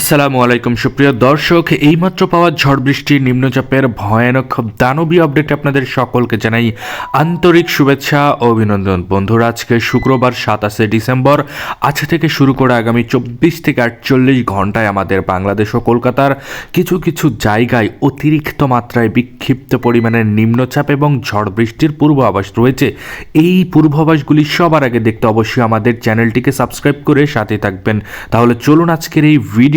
আসসালামু আলাইকুম, সুপ্রিয় দর্শক। এইমাত্র পাওয়া ঝড় বৃষ্টির নিম্নচাপের ভয়ানক দানবী আপডেট আপনাদের সকলকে জানাই আন্তরিক শুভেচ্ছা ও অভিনন্দন। বন্ধুরা, আজকে শুক্রবার সাতাশে ডিসেম্বর। আজ থেকে শুরু করে আগামী চব্বিশ থেকে আটচল্লিশ ঘন্টায় আমাদের বাংলাদেশ ও কলকাতার কিছু কিছু জায়গায় অতিরিক্ত মাত্রায় বিক্ষিপ্ত পরিমাণের নিম্নচাপ এবং ঝড় বৃষ্টির পূর্বাভাস রয়েছে। এই পূর্বাভাসগুলি সবার আগে দেখতে অবশ্যই আমাদের চ্যানেলটিকে সাবস্ক্রাইব করে সাথে থাকবেন। তাহলে চলুন আজকের এই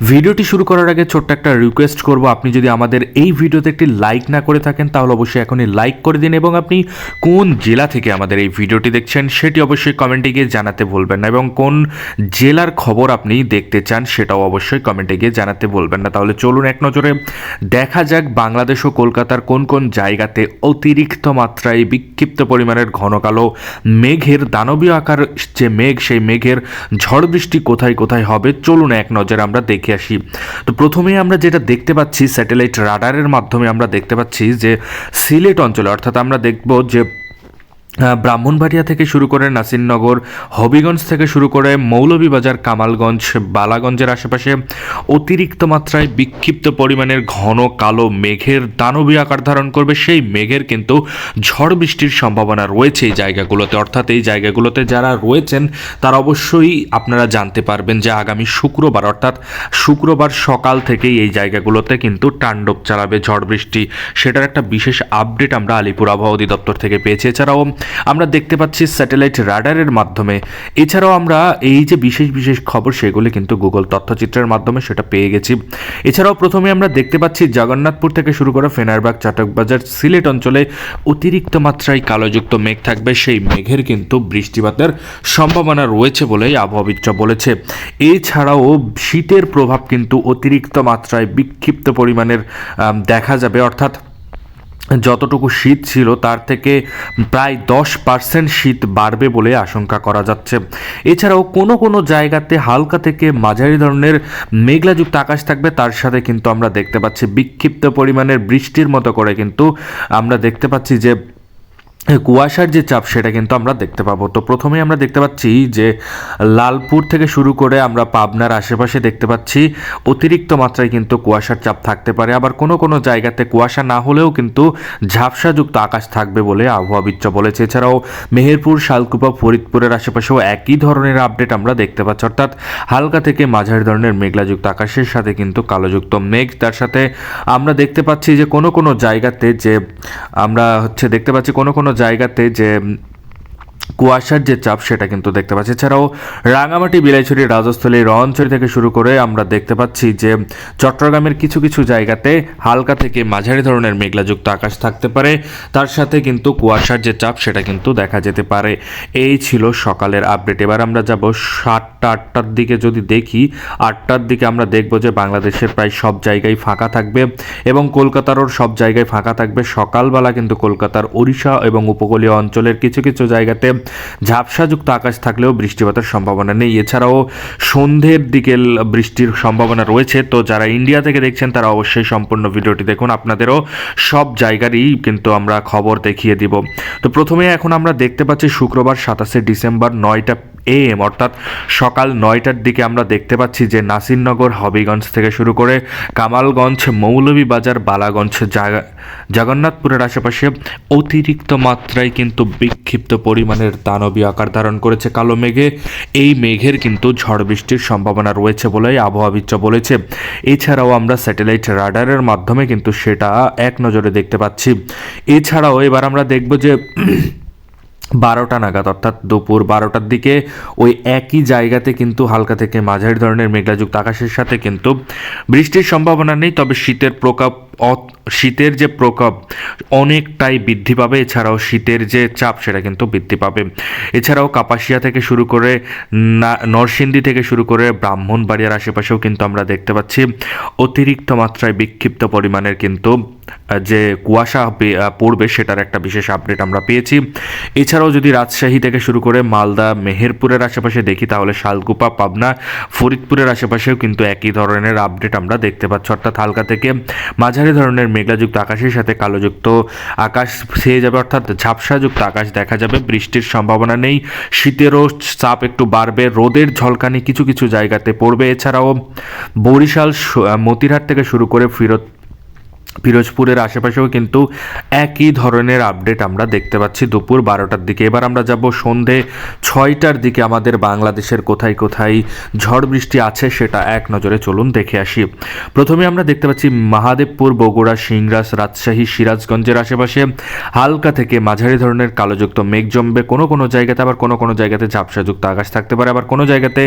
ভিডিওটি শুরু করার আগে ছোট্ট একটা রিকোয়েস্ট করব। আপনি যদি আমাদের এই ভিডিওতে একটি লাইক না করে থাকেন, তাহলে অবশ্যই এখনই লাইক করে দিন এবং আপনি কোন জেলা থেকে আমাদের এই ভিডিওটি দেখছেন, সেটি অবশ্যই কমেন্টে গিয়ে জানাতে বলবেন না এবং কোন জেলার খবর আপনি দেখতে চান, সেটাও অবশ্যই কমেন্টে গিয়ে জানাতে বলবেন না। তাহলে চলুন এক নজরে দেখা যাক বাংলাদেশ ও কলকাতার কোন কোন জায়গাতে অতিরিক্ত মাত্রায় বিক্ষিপ্ত পরিমাণের ঘন কালো মেঘের দানবীয় আকার, যে মেঘ, সেই মেঘের ঝড় বৃষ্টি কোথায় কোথায় হবে, চলুন এক নজরে আমরা দেখে আসি। তো প্রথমে আমরা যেটা দেখতে পাচ্ছি স্যাটেলাইট রাডারের মাধ্যমে আমরা দেখতে পাচ্ছি যে সিলেট অঞ্চলে, অর্থাৎ আমরা দেখব যে ব্রাহ্মণবাড়িয়া থেকে শুরু করে নাসিরনগর, হবিগঞ্জ থেকে শুরু করে মৌলভীবাজার, কামালগঞ্জ, বালাগঞ্জের আশেপাশে অতিরিক্ত মাত্রায় বিক্ষিপ্ত পরিমাণের ঘন কালো মেঘের দানবী আকার ধারণ করবে। সেই মেঘের কিন্তু ঝড় বৃষ্টির সম্ভাবনা রয়েছে এই জায়গাগুলোতে। অর্থাৎ এই জায়গাগুলোতে যারা রয়েছেন, তারা অবশ্যই আপনারা জানতে পারবেন যে আগামী শুক্রবার, অর্থাৎ শুক্রবার সকাল থেকেই এই জায়গাগুলোতে কিন্তু তাণ্ডব চালাবে ঝড় বৃষ্টি। সেটার একটা বিশেষ আপডেট আমরা আলিপুর আবহাওয়া অধিদপ্তর থেকে পেয়েছি। এছাড়াও আমরা দেখতে পাচ্ছি স্যাটেলাইট রাডারের মাধ্যমে। এছাড়াও আমরা এই যে বিশেষ বিশেষ খবর, সেগুলি কিন্তু গুগল তথ্যচিত্রের মাধ্যমে সেটা পেয়ে গেছি। এছাড়াও প্রথমে আমরা দেখতে পাচ্ছি জগন্নাথপুর থেকে শুরু করে ফেনারবাগ, চাটকবাজার, সিলেট অঞ্চলে অতিরিক্ত মাত্রায় কালোযুক্ত মেঘ থাকবে। সেই মেঘের কিন্তু বৃষ্টিপাতের সম্ভাবনা রয়েছে বলেই আবহাওয়াবিদরা বলেছে। এছাড়াও শীতের প্রভাব কিন্তু অতিরিক্ত মাত্রায় বিক্ষিপ্ত পরিমাণের দেখা যাবে। অর্থাৎ যতটুকু শীত ছিল, তার থেকে প্রায় দশ পার্সেন্ট শীত বাড়বে বলে আশঙ্কা করা যাচ্ছে। এছাড়াও কোনো কোনো জায়গাতে হালকা থেকে মাঝারি ধরনের মেঘলাযুক্ত আকাশ থাকবে, তার সাথে কিন্তু আমরা দেখতে পাচ্ছি বিক্ষিপ্ত পরিমাণের বৃষ্টির মতো করে কিন্তু আমরা দেখতে পাচ্ছি যে কুয়াশার যে চাপ, সেটা কিন্তু আমরা দেখতে পাবো। তো প্রথমেই আমরা দেখতে পাচ্ছি যে লালপুর থেকে শুরু করে আমরা পাবনার আশেপাশে দেখতে পাচ্ছি অতিরিক্ত মাত্রায় কিন্তু কুয়াশার চাপ থাকতে পারে। আবার কোনো কোনো জায়গাতে কুয়াশা না হলেও কিন্তু ঝাপসাযুক্ত আকাশ থাকবে বলে আবহাওয়াবিদরা বলেছে। এছাড়াও মেহেরপুর, শালকুপা, ফরিদপুরের আশেপাশেও একই ধরনের আপডেট আমরা দেখতে পাচ্ছি। অর্থাৎ হালকা থেকে মাঝারি ধরনের মেঘলাযুক্ত আকাশের সাথে কিন্তু কালোযুক্ত মেঘ। তার সাথে আমরা দেখতে পাচ্ছি যে কোনো কোনো জায়গাতে যে আমরা হচ্ছে দেখতে পাচ্ছি কোনো কোনো জায়গাতে যে কুয়াশার যে চাপ, সেটা কিন্তু দেখতে পাচ্ছি। এছাড়াও রাঙামাটি বিলাইছড়ি রাজস্থলী রঞ্চড়ি থেকে শুরু করে আমরা দেখতে পাচ্ছি যে চট্টগ্রামের কিছু কিছু জায়গাতে হালকা থেকে মাঝারি ধরনের মেঘলাযুক্ত আকাশ থাকতে পারে। তার সাথে কিন্তু কুয়াশার যে চাপ, সেটা কিন্তু দেখা যেতে পারে। এই ছিল সকালের আপডেট। এবার আমরা যাব সাতটা আটটার দিকে যদি দেখি, আটটার দিকে আমরা দেখব যে বাংলাদেশের প্রায় সব জায়গায় ফাঁকা থাকবে এবং কলকাতারও সব জায়গায় ফাঁকা থাকবে। সকালবেলা কিন্তু কলকাতার ওড়িশা এবং উপকূলীয় অঞ্চলের কিছু কিছু জায়গাতে ঝাপসাযুক্ত আকাশ থাকলেও বৃষ্টিপাতের সম্ভাবনা নেই। এছাড়াও সন্ধ্যের দিকে বৃষ্টির সম্ভাবনা রয়েছে। তো যারা ইন্ডিয়া থেকে দেখছেন, তারা অবশ্যই সম্পূর্ণ ভিডিওটি দেখুন। আপনাদেরও সব জায়গারই কিন্তু আমরা খবর দেখিয়ে দিব। তো প্রথমে এখন আমরা দেখতে পাচ্ছি, শুক্রবার সাতাশে ডিসেম্বর নয়টা এএম অর্থাৎ সকাল নয়টার দিকে আমরা দেখতে পাচ্ছি যে নাসিরনগর, হবিগঞ্জ থেকে শুরু করে কামালগঞ্জ, মৌলভীবাজার, বালাগঞ্জ, জাগা- জগন্নাথপুরের আশেপাশে অতিরিক্ত মাত্রায় কিন্তু বিক্ষিপ্ত পরিমাণের দানবী আকার ধারণ করেছে কালো মেঘে। এই মেঘের কিন্তু ঝড় বৃষ্টির সম্ভাবনা রয়েছে বলেই আবহাওয়াবিদরা বলেছে। এছাড়াও আমরা স্যাটেলাইট রাডারের মাধ্যমে কিন্তু সেটা এক নজরে দেখতে পাচ্ছি। এছাড়াও এবার আমরা দেখব যে বারোটা নাগাদ, অর্থাৎ দুপুর বারোটার দিকে ওই একই জায়গাতে কিন্তু হালকা থেকে মাঝারি ধরনের মেঘলাযুক্ত আকাশের সাথে কিন্তু বৃষ্টির সম্ভাবনা নেই, তবে শীতের প্রকোপ শীতের যে প্রকোপ, অনেকটাই বৃদ্ধি পাবে। এছাড়াও শীতের যে চাপ, সেটা কিন্তু বৃদ্ধি পাবে। এছাড়াও কাপাসিয়া থেকে শুরু করে নরসিংদী থেকে শুরু করে ব্রাহ্মণবাড়িয়ার আশেপাশেও কিন্তু আমরা দেখতে পাচ্ছি, অতিরিক্ত মাত্রায় বিক্ষিপ্ত পরিমাণের কিন্তু যে কুয়াশা পড়বে, সেটার একটা বিশেষ আপডেট আমরা পেয়েছি। এছাড়াও যদি রাজশাহী থেকে শুরু করে মালদা, মেহেরপুরের আশেপাশে দেখি, তাহলে শালকুপা, পাবনা, ফরিদপুরের আশেপাশেও কিন্তু একই ধরনের আপডেট আমরা দেখতে পাচ্ছি। অর্থাৎ হালকা থেকে মাঝারি ধরনের মেঘলাযুক্ত আকাশের সাথে কালোযুক্ত আকাশ ছেয়ে যাবে, অর্থাৎ ঝাপসাযুক্ত আকাশ দেখা যাবে। বৃষ্টির সম্ভাবনা নেই। শীতেরও চাপ একটু বাড়বে। রোদের ঝলকানি কিছু কিছু জায়গাতে পড়বে। এছাড়াও বরিশাল মতিরহাট থেকে শুরু করে ফিরত পিরোজপুরের আশেপাশেও কিন্তু একই ধরনের আপডেট আমরা দেখতে পাচ্ছি দুপুর বারোটার দিকে। এবার আমরা যাব সন্ধে ছয়টার দিকে আমাদের বাংলাদেশের কোথায় কোথায় ঝড় বৃষ্টি আছে সেটা এক নজরে চলুন দেখে আসি। প্রথমে আমরা দেখতে পাচ্ছি মহাদেবপুর, বগুড়া সিংরাস রাজশাহী, সিরাজগঞ্জের আশেপাশে হালকা থেকে মাঝারি ধরনের কালোযুক্ত মেঘ জমবে। কোনো কোনো জায়গাতে আবার কোনো কোনো জায়গাতে ঝাপসাযুক্ত আকাশ থাকতে পারে। আবার কোনো জায়গাতে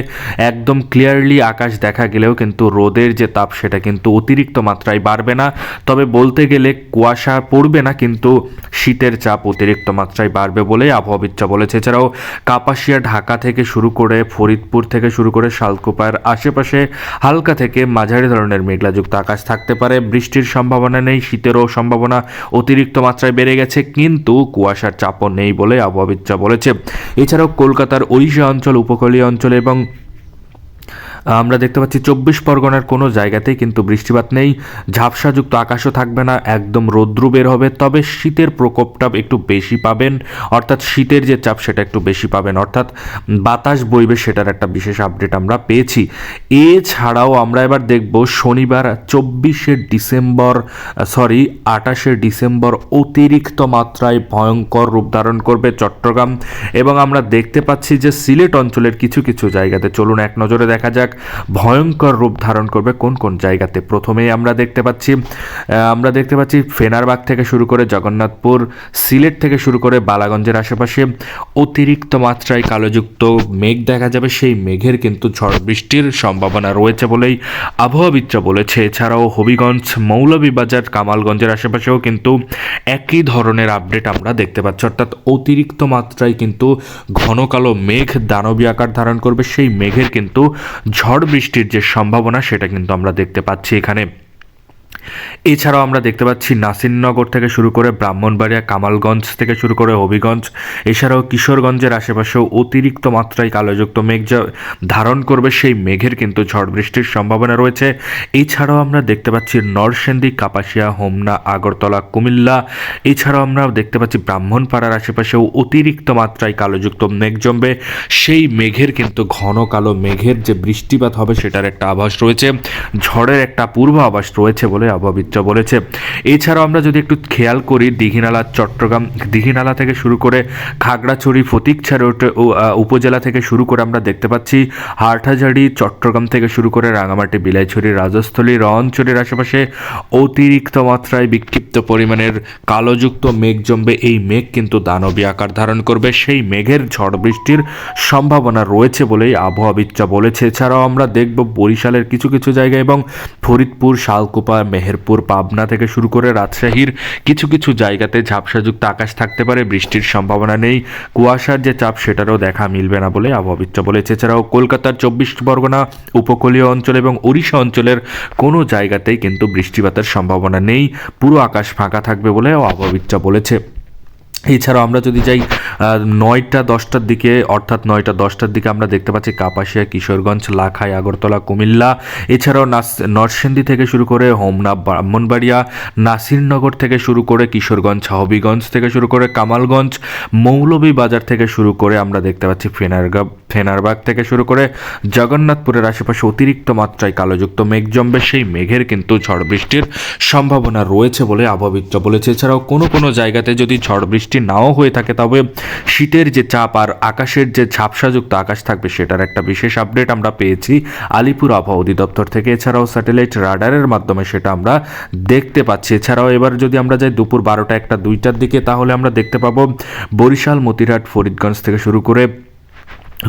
একদম ক্লিয়ারলি আকাশ দেখা গেলেও কিন্তু রোদের যে তাপ সেটা কিন্তু অতিরিক্ত মাত্রায় বাড়বে না। তবে বলতে গেলে কুয়াশা পড়বে না, কিন্তু শীতের চাপ অতিরিক্ত মাত্রায় বাড়বে বলে আবহাওয়াবিদরা বলেছে। এছাড়াও কাপাসিয়া, ঢাকা থেকে শুরু করে ফরিদপুর থেকে শুরু করে শালকুপার আশেপাশে হালকা থেকে মাঝারি ধরনের মেঘলাযুক্ত আকাশ থাকতে পারে। বৃষ্টির সম্ভাবনা নেই, শীতেরও সম্ভাবনা অতিরিক্ত মাত্রায় বেড়ে গেছে, কিন্তু কুয়াশার চাপও নেই বলে আবহাওয়াবিদরা বলেছে। এছাড়াও কলকাতার ওড়িশা অঞ্চল, উপকূলীয় অঞ্চল এবং আমরা দেখতে পাচ্ছি চব্বিশ পরগনার কোনো জায়গাতেই কিন্তু বৃষ্টিপাত নেই। ঝাপসাযুক্ত আকাশও থাকবে না, একদম রৌদ্র বের হবে। তবে শীতের প্রকোপটা একটু বেশি পাবেন, অর্থাৎ শীতের যে চাপ সেটা একটু বেশি পাবেন। অর্থাৎ বাতাস বইবে সেটার একটা বিশেষ আপডেট আমরা পেয়েছি। এছাড়াও আমরা এবার দেখব শনিবার চব্বিশে ডিসেম্বর সরি আঠাশে ডিসেম্বর অতিরিক্ত মাত্রায় ভয়ঙ্কর রূপ ধারণ করবে চট্টগ্রাম। এবং আমরা দেখতে পাচ্ছি যে সিলেট অঞ্চলের কিছু কিছু জায়গাতে, চলুন এক নজরে দেখা যাক ভয়ঙ্কর রূপ ধারণ করবে কোন কোন জায়গাতে? প্রথমেই আমরা দেখতে পাচ্ছি আমরা দেখতে পাচ্ছি ফেনারবাগ থেকে শুরু করে জগন্নাথপুর, সিলেট থেকে শুরু করে বালাগঞ্জের আশেপাশে অতিরিক্ত মাত্রায় কালোযুক্ত মেঘ দেখা যাবে। সেই মেঘের কিন্তু ঝড় বৃষ্টির সম্ভাবনা রয়েছে বলেই আবহাওয়াবিদরা বলেছে। এছাড়াও হবিগঞ্জ মৌলভীবাজার, কামালগঞ্জের আশেপাশেও কিন্তু একই ধরনের আপডেট আমরা দেখতে পাচ্ছি। অর্থাৎ অতিরিক্ত মাত্রায় কিন্তু ঘন কালো মেঘ দানবী আকার ধারণ করবে। সেই মেঘের কিন্তু ঝড় বৃষ্টির যে সম্ভাবনা সেটা কিন্তু আমরা দেখতে পাচ্ছি এখানে। এছাড়াও আমরা দেখতে পাচ্ছি নাসিরনগর থেকে শুরু করে ব্রাহ্মণবাড়িয়া, কামালগঞ্জ থেকে শুরু করে হবিগঞ্জ, এছাড়াও কিশোরগঞ্জের আশেপাশেও অতিরিক্ত মাত্রায় কালোযুক্ত মেঘ যা ধারণ করবে সেই মেঘের কিন্তু ঝড় বৃষ্টির সম্ভাবনা রয়েছে। এছাড়াও আমরা দেখতে পাচ্ছি নরসেন্দি কাপাসিয়া, হোমনা, আগরতলা, কুমিল্লা, এছাড়াও আমরা দেখতে পাচ্ছি ব্রাহ্মণপাড়ার আশেপাশেও অতিরিক্ত মাত্রায় কালোযুক্ত মেঘ জমবে। সেই মেঘের কিন্তু ঘন কালো মেঘের যে বৃষ্টিপাত হবে সেটার একটা আভাস রয়েছে। ঝড়ের একটা পূর্ব আভাস রয়েছে বলে আবহাওয়াবিদরা বলেছে। এছাড়াও আমরা যদি একটু খেয়াল করি, দীঘিনালা, চট্টগ্রাম, দিঘিনালা থেকে শুরু করে খাগড়াছড়ি ফটিকছড়ি উপজেলা থেকে শুরু করে আমরা দেখতে পাচ্ছি, হাটহাজারি, চট্টগ্রাম থেকে শুরু করে রাঙামাটি, বিলাইছড়ি, রাজস্থলী রঞ্চলের আশেপাশে অতিরিক্ত মাত্রায় বিক্ষিপ্ত পরিমাণের কালোযুক্ত মেঘ জমবে। এই মেঘ কিন্তু দানবী আকার ধারণ করবে। সেই মেঘের ঝড় বৃষ্টির সম্ভাবনা রয়েছে বলেই আবহাওয়াবিদরা বলেছে। এছাড়াও আমরা দেখব বরিশালের কিছু কিছু জায়গা এবং ফরিদপুর, শালকুপা মেহেরপুর, পাবনা থেকে শুরু করে রাজশাহীর কিছু কিছু জায়গাতে ঝাপসাযুক্ত আকাশ থাকতে পারে, বৃষ্টির সম্ভাবনা নেই। কুয়াশার যে চাপ, সেটারও দেখা মিলবে না বলে আবহাওয়াবিদরা বলেছে এছাড়াও কলকাতার চব্বিশ পরগনা, উপকূলীয় অঞ্চল এবং ওড়িশা অঞ্চলের কোনো জায়গাতেই কিন্তু বৃষ্টিপাতের সম্ভাবনা নেই। পুরো আকাশ ফাঁকা থাকবে বলে আবহাওয়াবিদরা বলেছে। এছাড়াও আমরা যদি যাই নয়টা, দশটার দিকে, অর্থাৎ নয়টা, দশটার দিকে আমরা দেখতে পাচ্ছি কাপাসিয়া, কিশোরগঞ্জ, লাখাই, আগরতলা, কুমিল্লা। এছাড়াও নরসিংদী থেকে শুরু করে হোমনা, ব্রাহ্মণবাড়িয়া, নাসিরনগর থেকে শুরু করে কিশোরগঞ্জ, হবিগঞ্জ থেকে শুরু করে কামালগঞ্জ, মৌলভীবাজার থেকে শুরু করে আমরা দেখতে পাচ্ছি ফেনারগা ফেনারবাগ থেকে শুরু করে জগন্নাথপুরের আশেপাশে অতিরিক্ত মাত্রায় কালোযুক্ত মেঘ জমবে। সেই মেঘের কিন্তু ঝড় বৃষ্টির সম্ভাবনা রয়েছে বলে আবহাওয়াবিদরা বলেছে। এছাড়াও কোনো কোনো জায়গাতে যদি ঝড় বৃষ্টি নাও হয়ে থাকে, তবে শীতের যে চাপ আর আকাশের যে ঝাপসাযুক্ত আকাশ থাকবে, সেটার একটা বিশেষ আপডেট আমরা পেয়েছি আলিপুর আবহাওয়া অধিদপ্তর থেকে। এছাড়াও স্যাটেলাইট রাডারের মাধ্যমে সেটা আমরা দেখতে পাচ্ছি। এছাড়াও এবার যদি আমরা যাই দুপুর বারোটা একটা দুইটার দিকে, তাহলে আমরা দেখতে পাবো বরিশাল, মতিরহাট, ফরিদগঞ্জ থেকে শুরু করে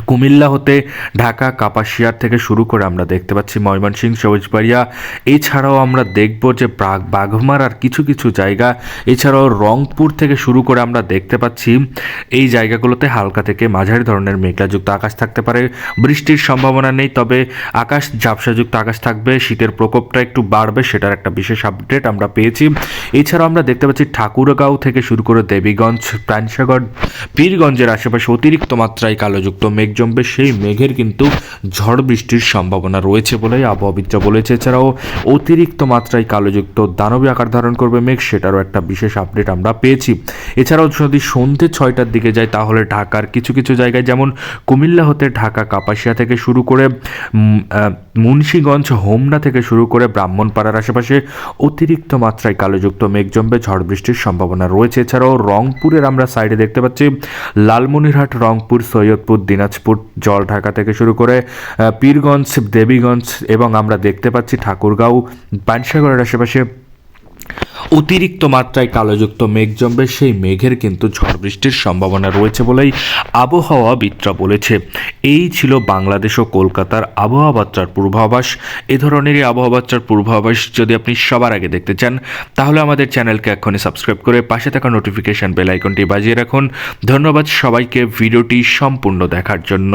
কুমিল্লা হতে ঢাকা, কাপাসিয়ার থেকে শুরু করে আমরা দেখতে পাচ্ছি ময়মনসিংহ, সবুজবাড়িয়া। এছাড়াও আমরা দেখব যে বাঘ বাঘমারার কিছু কিছু জায়গা। এছাড়াও রংপুর থেকে শুরু করে আমরা দেখতে পাচ্ছি এই জায়গাগুলোতে হালকা থেকে মাঝারি ধরনের মেঘলাযুক্ত আকাশ থাকতে পারে। বৃষ্টির সম্ভাবনা নেই, তবে আকাশ ঝাপসাযুক্ত আকাশ থাকবে। শীতের প্রকোপটা একটু বাড়বে, সেটার একটা বিশেষ আপডেট আমরা পেয়েছি। এছাড়াও আমরা দেখতে পাচ্ছি ঠাকুরগাঁও থেকে শুরু করে দেবীগঞ্জ, প্রাণসাগর, পীরগঞ্জের আশেপাশে অতিরিক্ত মাত্রায় কালোযুক্ত মেঘ জমবে, সেই মেঘের কিন্তু ঝড় বৃষ্টির সম্ভাবনা রয়েছে বলেই আবহাওয়াবিদরা বলেছে। এছাড়াও অতিরিক্ত মাত্রায় কালোযুক্ত দানবী আকার ধারণ করবে মেঘ, সেটারও একটা বিশেষ আপডেট আমরা পেয়েছি। এছাড়াও যদি সন্ধ্যে ছয়টার দিকে যায়, তাহলে ঢাকার কিছু কিছু জায়গায় যেমন কুমিল্লা হতে ঢাকা, কাপাসিয়া থেকে শুরু করে মুন্সীগঞ্জ, হোমনা থেকে শুরু করে ব্রাহ্মণপাড়ার আশেপাশে অতিরিক্ত মাত্রায় কালোযুক্ত মেঘ জমবে, ঝড় বৃষ্টির সম্ভাবনা রয়েছে। এছাড়াও রংপুরের আমরা সাইডে দেখতে পাচ্ছি, লালমনিরহাট, রংপুর, সৈয়দপুর, দিনাজপুর জলঢাকা থেকে শুরু করে পীরগঞ্জ দেবীগঞ্জ এবং আমরা দেখতে পাচ্ছি ঠাকুরগাঁও পানসাগরের আশেপাশে অতিরিক্ত মাত্রায় কালোযুক্ত মেঘ জমবে, সেই মেঘের কিন্তু ঝড় বৃষ্টির সম্ভাবনা রয়েছে বলেই আবহাওয়াবিদরা বলেছে। এই ছিল বাংলাদেশ ও কলকাতার আবহাওয়া বার্তার পূর্বাভাস। এ ধরনেরই আবহাওয়া বার্তার পূর্বাভাস যদি আপনি সবার আগে দেখতে চান, তাহলে আমাদের চ্যানেলকে এখনই সাবস্ক্রাইব করে পাশে থাকা নোটিফিকেশান বেল আইকনটি বাজিয়ে রাখুন। ধন্যবাদ সবাইকে ভিডিওটি সম্পূর্ণ দেখার জন্য।